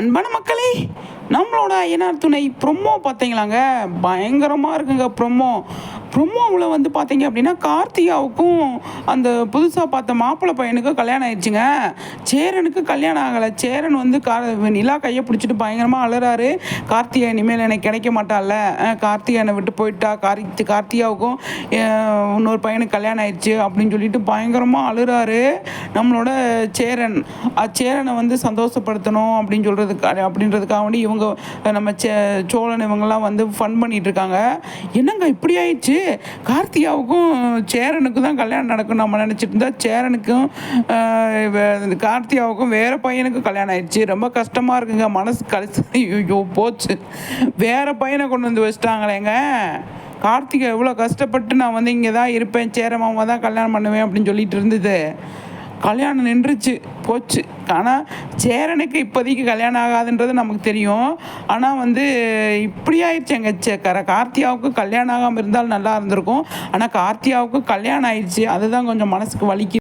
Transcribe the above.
அன்பான மக்களே நம்மளோட ஐயனார் துணை ப்ரொமோ பார்த்தீங்களாங்க? பயங்கரமாக இருக்குங்க ப்ரொமோ ப்ரொமோவில் வந்து பார்த்தீங்க அப்படின்னா கார்த்திகாவுக்கும் அந்த புதுசாக பார்த்த மாப்பிள்ளை பையனுக்கும் கல்யாணம் ஆயிடுச்சுங்க. சேரனுக்கு கல்யாணம் ஆகலை. சேரன் வந்து கா நிலா கையை பிடிச்சிட்டு பயங்கரமாக அழுறாரு. கார்த்தியா இனிமேல் எனக்கு கிடைக்க மாட்டாள்ல. அஹ் என்னை விட்டு போயிட்டா. கார்த்தி கார்த்திகாவுக்கும் இன்னொரு பையனுக்கு கல்யாணம் ஆயிடுச்சு அப்படின்னு சொல்லிட்டு பயங்கரமாக அழுறாரு. நம்மளோட சேரன். சேரனை வந்து சந்தோஷப்படுத்தணும் அப்படின்னு சொல்கிறதுக்கு அப்படின்றதுக்காக வேண்டி இவங்க நம்ம சே சோழன் இவங்கெல்லாம் வந்து ஃபன் பண்ணிகிட்ருக்காங்க என்னங்க இப்படி ஆயிடுச்சு? கார்த்திகாவுக்கும் சேரனுக்கும் தான் கல்யாணம் நடக்கும் நம்ம நினச்சிட்டு இருந்தால் சேரனுக்கும் கார்த்தியாவுக்கும் வேறு கார்த்திகாவுக்கும் பையனுக்கும் கல்யாணம் ஆயிடுச்சு. ரொம்ப கஷ்டமாக இருக்குங்க. மனசு கழிச்சு ஐயோ போச்சு. வேற பையனை கொண்டு வந்து வச்சிட்டாங்களேங்க. கார்த்திகை எவ்வளோ கஷ்டப்பட்டு நான் வந்து இங்கே தான் இருப்பேன். சேரமாமா தான் கல்யாணம் பண்ணுவேன் அப்படின்னு சொல்லிட்டு இருந்தது. கல்யாணம் நின்றுச்சு போச்சு. ஆனால் சேரனுக்கு இப்போதைக்கு கல்யாணம் ஆகாதுன்றது நமக்கு தெரியும். ஆனால் வந்து இப்படி ஆயிடுச்சு எங்கள் கர கார்த்தியாவுக்கு கல்யாணம் ஆகாமல் இருந்தால் நல்லா இருந்திருக்கும். ஆனால் கார்த்தியாவுக்கு கல்யாணம் ஆயிடுச்சு. அதுதான் கொஞ்சம் மனசுக்கு வலிக்கு.